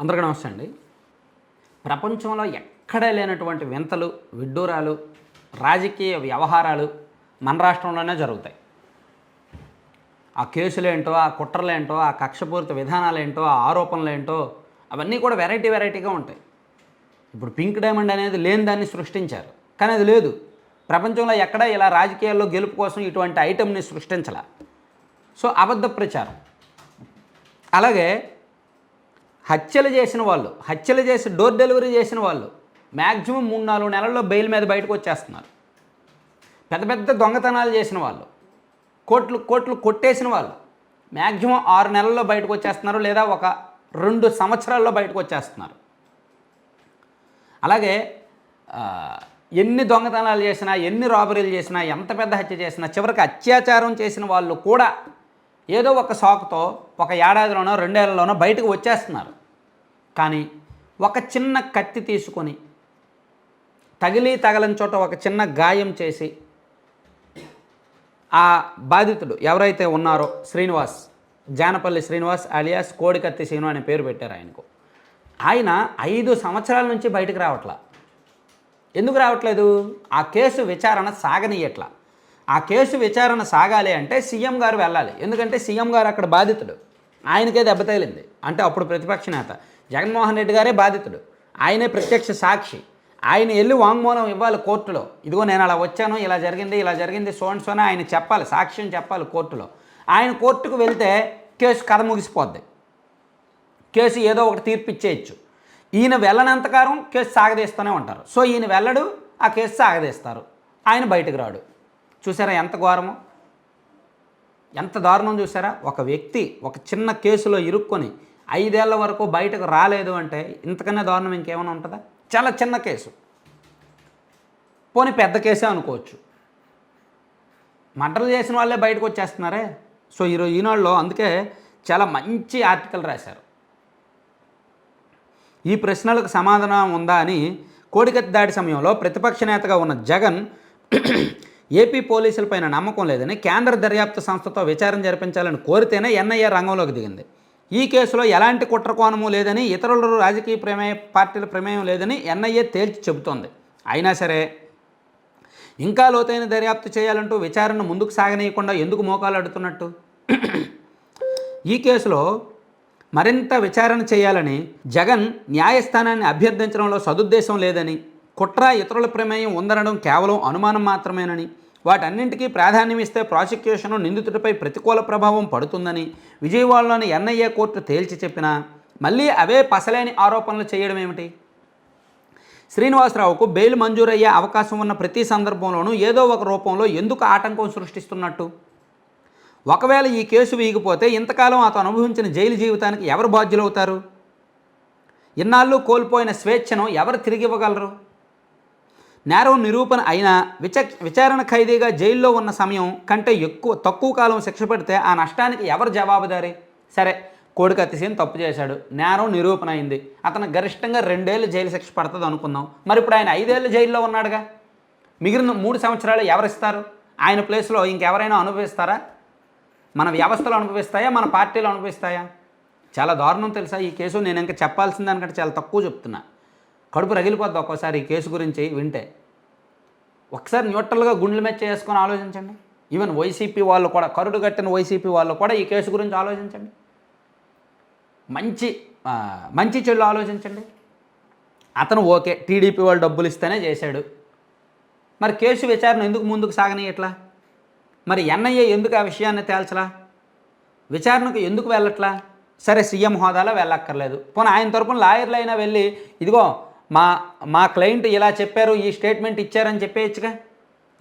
అందరికీ నమస్తే అండి. ప్రపంచంలో ఎక్కడా లేనటువంటి వింతలు విడ్డూరాలు రాజకీయ వ్యవహారాలు మన రాష్ట్రంలోనే జరుగుతాయి. ఆ కేసులేంటో ఆ కుట్రలేంటో ఆ కక్షపూరిత విధానాలేంటో ఆ ఆరోపణలేంటో అవన్నీ కూడా వెరైటీ వెరైటీగా ఉంటాయి. ఇప్పుడు పింక్ డైమండ్ అనేది లేని దాన్ని సృష్టించారు. కానీ అది లేదు. ప్రపంచంలో ఎక్కడా ఇలా రాజకీయాల్లో గెలుపు కోసం ఇటువంటి ఐటెంని సృష్టించాల. సో అబద్ధ ప్రచారం. అలాగే హత్యలు చేసిన వాళ్ళు హత్యలు చేసి డోర్ డెలివరీ చేసిన వాళ్ళు మ్యాక్సిమం మూడు నాలుగు నెలల్లో బెయిల్ మీద బయటకు వచ్చేస్తున్నారు. పెద్ద పెద్ద దొంగతనాలు చేసిన వాళ్ళు కోట్లు కోట్లు కొట్టేసిన వాళ్ళు మ్యాక్సిమం ఆరు నెలల్లో బయటకు వచ్చేస్తున్నారు లేదా ఒక రెండు సంవత్సరాల్లో బయటకు వచ్చేస్తున్నారు. అలాగే ఎన్ని దొంగతనాలు చేసినా ఎన్ని రాబరీలు చేసినా ఎంత పెద్ద హత్య చేసినా చివరికి అత్యాచారం చేసిన వాళ్ళు కూడా ఏదో ఒక సాకుతో ఒక ఏడాదిలోనో రెండేళ్ళలోనో బయటకు వచ్చేస్తున్నారు. కానీ ఒక చిన్న కత్తి తీసుకొని తగిలి తగలని చోట ఒక చిన్న గాయం చేసి ఆ బాధితుడు ఎవరైతే ఉన్నారో శ్రీనివాస్ జానపల్లి శ్రీనివాస్ అలియాస్ కోడికత్తి శ్రీను అనే పేరు పెట్టారు ఆయనకు. ఆయన ఐదు సంవత్సరాల నుంచి బయటకు రావట్లా. ఎందుకు రావట్లేదు? ఆ కేసు విచారణ సాగనీయట్లా. ఆ కేసు విచారణ సాగాలి అంటే సీఎం గారు వెళ్ళాలి. ఎందుకంటే సీఎం గారు అక్కడ బాధితుడు. ఆయనకే దెబ్బ తగిలింది. అంటే అప్పుడు ప్రతిపక్ష నేత. జగన్మోహన్ రెడ్డి గారే బాధితుడు. ఆయనే ప్రత్యక్ష సాక్షి. ఆయన వెళ్ళి వాంగ్మూలం ఇవ్వాలి కోర్టులో. ఇదిగో నేను అలా వచ్చాను ఇలా జరిగింది ఇలా జరిగింది సోన్ సోన ఆయన చెప్పాలి సాక్ష్యం చెప్పాలి కోర్టులో. ఆయన కోర్టుకు వెళ్తే కేసు కథ ముగిసిపోద్ది. కేసు ఏదో ఒకటి తీర్పు ఇచ్చేయచ్చు. ఈయన వెళ్ళనంతకారం కేసు సాగదీస్తూనే ఉంటారు. సో ఈయన వెళ్ళడు ఆ కేసు సాగదీస్తారు. ఆయన బయటకు రాడు. చూసారా ఎంత ఘోరమో? ఎంత దారుణం చూసారా ఒక వ్యక్తి ఒక చిన్న కేసులో ఇరుక్కొని ఐదేళ్ళ వరకు బయటకు రాలేదు అంటే ఇంతకన్నా దారుణం ఇంకేమైనా ఉంటుందా? చాలా చిన్న కేసు. పోనీ పెద్ద కేసే అనుకోవచ్చు. మర్డర్లు చేసిన వాళ్ళే బయటకు వచ్చేస్తున్నారే? సో ఈరోజు ఈనాడులో అందుకే చాలా మంచి ఆర్టికల్ రాశారు. ఈ ప్రశ్నలకు సమాధానం ఉందా అని కోడికత్తి దాడి సమయంలో ప్రతిపక్ష నేతగా ఉన్న జగన్ ఏపీ పోలీసులపైన నమ్మకం లేదని కేంద్ర దర్యాప్తు సంస్థతో విచారణ జరిపించాలని కోరితేనే ఎన్ఐఏ రంగంలోకి దిగింది. ఈ కేసులో ఎలాంటి కుట్రకోణము లేదని ఇతరుల రాజకీయ ప్రమేయ పార్టీల ప్రమేయం లేదని ఎన్ఐఏ తేల్చి చెబుతోంది. అయినా సరే ఇంకా లోతైన దర్యాప్తు చేయాలంటూ విచారణ ముందుకు సాగనీయకుండా ఎందుకు మోకాలు అడుతున్నట్టు? ఈ కేసులో మరింత విచారణ చేయాలని జగన్ న్యాయస్థానాన్ని అభ్యర్థించడంలో సదుద్దేశం లేదని కుట్ర ఇతరుల ప్రమేయం ఉందనడం కేవలం అనుమానం మాత్రమేనని వాటన్నింటికీ ప్రాధాన్యం ఇస్తే ప్రాసిక్యూషన్ నిందితుడిపై ప్రతికూల ప్రభావం పడుతుందని విజయవాడలోని ఎన్ఐఏ కోర్టు తేల్చి చెప్పినా మళ్ళీ అవే పసలేని ఆరోపణలు చేయడం ఏమిటి శ్రీనివాసరావుకు బెయిల్ మంజూరయ్యే అవకాశం ఉన్న ప్రతి సందర్భంలోనూ ఏదో ఒక రూపంలో ఎందుకు ఆటంకం సృష్టిస్తున్నట్టు? ఒకవేళ ఈ కేసు వీగిపోతే ఇంతకాలం అతను అనుభవించిన జైలు జీవితానికి ఎవరు బాధ్యులవుతారు? ఇన్నాళ్ళు కోల్పోయిన స్వేచ్ఛను ఎవరు తిరిగి ఇవ్వగలరు నేరం నిరూపణ అయినా విచ విచారణ ఖైదీగా జైల్లో ఉన్న సమయం కంటే ఎక్కువ తక్కువ కాలం శిక్ష పెడితే ఆ నష్టానికి ఎవరు జవాబుదారి? సరే కోడికి అతిశయం తప్పు చేశాడు. నేరం నిరూపణ అయింది. అతను గరిష్టంగా రెండేళ్ళు జైలు శిక్ష పడుతుంది అనుకుందాం. మరి ఇప్పుడు ఆయన ఐదేళ్ళు జైల్లో ఉన్నాడుగా? మిగిలిన మూడు సంవత్సరాలు ఎవరిస్తారు? ఆయన ప్లేస్లో ఇంకెవరైనా అనుభవిస్తారా? మన వ్యవస్థలు అనుభవిస్తాయా? మన పార్టీలు అనుభవిస్తాయా? చాలా దారుణం తెలుసా ఈ కేసు? నేను ఇంకా చెప్పాల్సిన దానికంటే చాలా తక్కువ చెప్తున్నా. కడుపు రగిలిపోద్ది ఒక్కోసారి ఈ కేసు గురించి వింటే. ఒకసారి న్యూట్రల్గా గుండెల మీద చేసుకొని ఆలోచించండి. ఈవెన్ వైసీపీ వాళ్ళు కూడా కరుడు కట్టిన వైసీపీ వాళ్ళు కూడా ఈ కేసు గురించి ఆలోచించండి. మంచి మంచి చెల్లు ఆలోచించండి. అతను ఓకే టీడీపీ వాళ్ళు డబ్బులు ఇస్తేనే చేశాడు. మరి కేసు విచారణ ఎందుకు ముందుకు సాగనీయట్లా మరి ఎన్ఐఏ ఎందుకు ఆ విషయాన్ని తేల్చలా? విచారణకు ఎందుకు వెళ్ళట్లా? సరే సీఎం హోదాలో వెళ్ళక్కర్లేదు. పోనీ ఆయన తరపున లాయర్లు అయినా వెళ్ళి ఇదిగో మా మా క్లయింట్ ఇలా చెప్పారు ఈ స్టేట్మెంట్ ఇచ్చారని చెప్పేయచ్చుగా?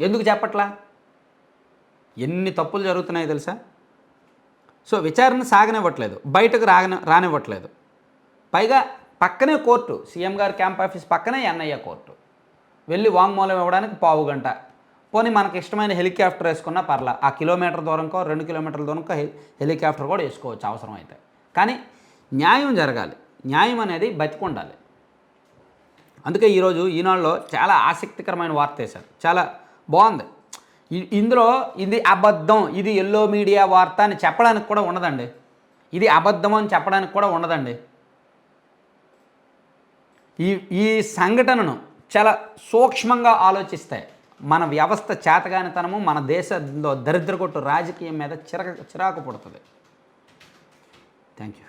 ఎందుకు చెప్పట్లా? ఎన్ని తప్పులు జరుగుతున్నాయో తెలుసా? సో విచారణ సాగనివ్వట్లేదు బయటకు రాగని రానివ్వట్లేదు. పైగా పక్కనే కోర్టు సీఎం గారు క్యాంప్ ఆఫీస్ పక్కనే ఎన్ఐఏ కోర్టు. వెళ్ళి వాంగ్మూలం ఇవ్వడానికి పావు గంట. పోనీ మనకి ఇష్టమైన హెలికాప్టర్ వేసుకున్నా పర్లా ఆ కిలోమీటర్ దూరంకో రెండు కిలోమీటర్ల దూరంకో హెలికాప్టర్ కూడా వేసుకోవచ్చు అవసరం అయితే కానీ న్యాయం జరగాలి. న్యాయం అనేది బతికుండాలి. అందుకే ఈరోజు ఈనాడులో చాలా ఆసక్తికరమైన వార్త వేశారు. చాలా బాగుంది. ఇందులో ఇది అబద్ధం ఇది ఎల్లో మీడియా వార్త అని చెప్పడానికి కూడా ఉండదండి ఇది అబద్ధం అని చెప్పడానికి కూడా ఉండదండి ఈ ఈ సంఘటనను చాలా సూక్ష్మంగా ఆలోచిస్తే మన వ్యవస్థ చేతగానితనము మన దేశంలో దరిద్రగొట్టు రాజకీయం మీద చిరక చిరాకు పుడుతుంది. Thank you